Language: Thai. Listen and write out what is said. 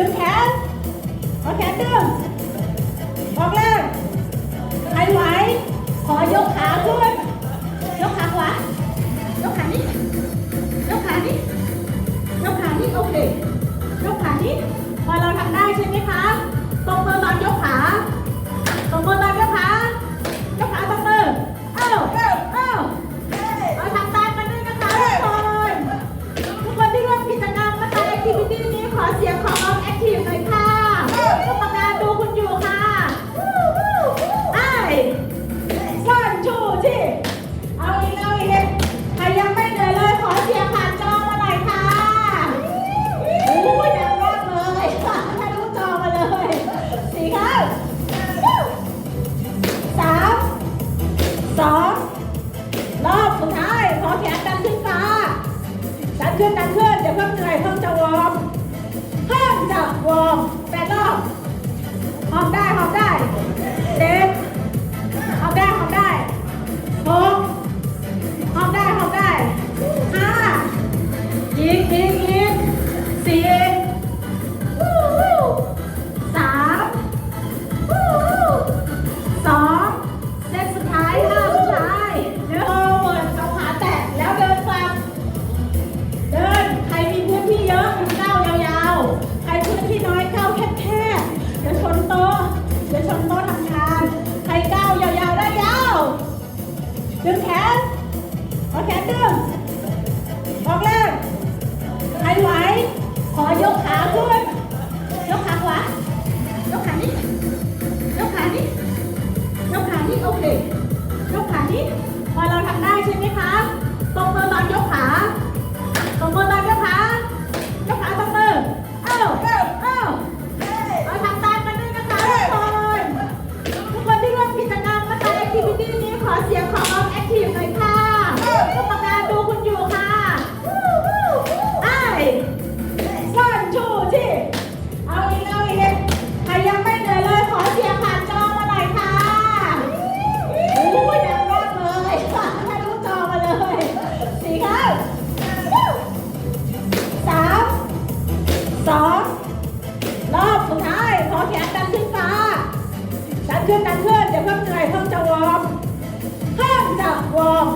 ดึงแขนเอาแขนดึงออกแรงใครไหว ขอยกขาขึ้น ยกขาขวา ยกขานี้ ยกขานี้ ยกขานี้โอเค ยกขานี้ พอเราทำได้ใช่ไหมคะ ตรงมือตอนยกขา ตรงมือตอนยกขา ยกขาตรงมือเอ้าเอ้าเอ้าเรทำตามกันด้วยนะคทุกคน ทุกคนที่ร่มกิจกรรมมาตายกิจกรรมนี้ขอเสียงขอ ทีฟเลยค่ะ 우! Đứng khác Ok, đứng Bọc lên ขึ้นนะเพื่อนอย่าเพิ่งใจเพิ่งจะวอร์มเพิ่งจะวอร์ม